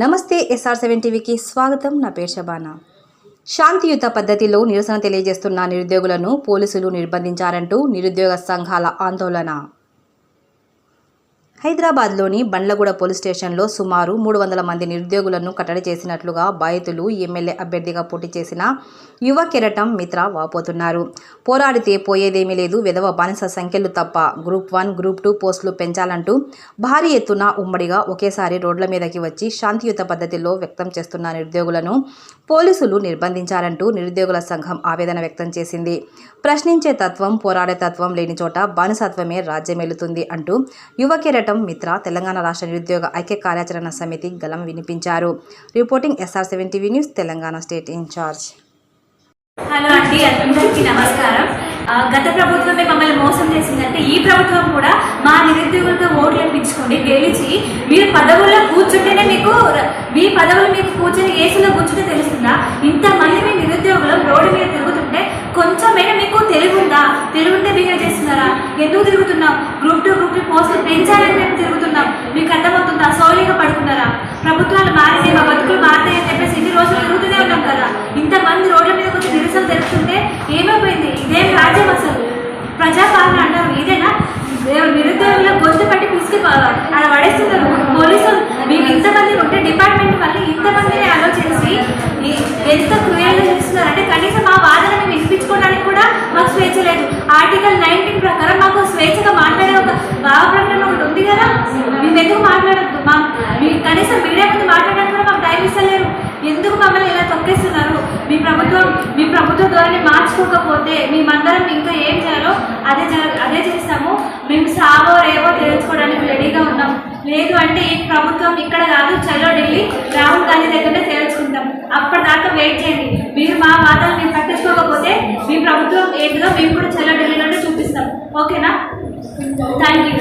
నమస్తే SR seven టీవీకి స్వాగతం. నా పేరు షబానా శాంతియుత పద్ధతిలో నిరసన తెలియజేస్తున్న నిరుద్యోగులను పోలీసులు నిర్బంధించారంటూ నిరుద్యోగ సంఘాల ఆందోళన. హైదరాబాద్లోని బండ్లగూడ పోలీస్ స్టేషన్లో సుమారు మూడు వందల మంది నిరుద్యోగులను కట్టడి చేసినట్లుగా బాధితులు ఎమ్మెల్యే అభ్యర్థిగా పోటీ చేసిన యువ కెరటం మిత్ర వాపోతున్నారు. పోరాడితే పోయేదేమీ లేదు. విధవ బానిస సంఖ్యలు తప్ప గ్రూప్ వన్ గ్రూప్ టూ పోస్టులు పెంచాలంటూ భారీ ఎత్తున ఉమ్మడిగా ఒకేసారి రోడ్ల మీదకి వచ్చి శాంతియుత పద్ధతిలో వ్యక్తం చేస్తున్న నిరుద్యోగులను పోలీసులు నిర్బంధించారంటూ నిరుద్యోగుల సంఘం ఆవేదన వ్యక్తం చేసింది. ప్రశ్నించే తత్వం పోరాడే తత్వం లేని చోట బానిసత్వమే రాజ్యమేలుతుంది అంటూ యువ కెరటం మిత్ర తెలంగాణ రాష్ట్ర నిరుద్యోగ ఐక్య కార్యాచరణ సమితి గలం వినిపించారు. Reporting S R seven TV news Telangana state in-charge. Hello అండి అందరికీ నమస్కారం. గత ప్రభుత్వమే మమ్మల్ని మోసం చేసిందంటే ఈ ప్రభుత్వం కూడా మా నిరుద్యోగులతో ఓట్లు అనిపించుకోండి గెలిచి మీరు పదవుల్లో కూర్చుంటేనే బిహేవ్ ఎందుకు తిరుగుతున్నాం గ్రూప్ టూ గ్రూప్ త్రీ పోస్టులు పెంచాలని మేము తిరుగుతున్నాం మీకు అర్థమవుతుందా సౌలిగా పడుకున్నారా? ప్రభుత్వాలు మారితే మా బతుకులు బావ ప్రకటన ఒకటి ఉంది కదా? మేము ఎందుకు మాట్లాడద్దు? మా మీరు కనీసం మీడియా ముందు మాట్లాడడానికి కూడా మాకు టైం ఇస్తలేరు. ఎందుకు మమ్మల్ని ఇలా తొక్కేస్తున్నారు? మీ ప్రభుత్వం మీ ప్రభుత్వ ధోరణి మార్చుకోకపోతే మేమందరం ఇంకా ఏం చేయాలో అదే అదే చేస్తాము. మేము సావో రేవో తెలుసుకోవడానికి రెడీగా ఉన్నాం. లేదు అంటే ఈ ప్రభుత్వం ఇక్కడ కాదు చలో ఢిల్లీ రాహుల్ గాంధీ దగ్గరనే తేల్చుకుంటాం. అప్పటిదాకా వెయిట్ చేయండి. మీరు మా వాదాలు మేము పట్టించుకోకపోతే మీ ప్రభుత్వం ఏంటిదో మేము కూడా చలో ఓకేనా? Thank you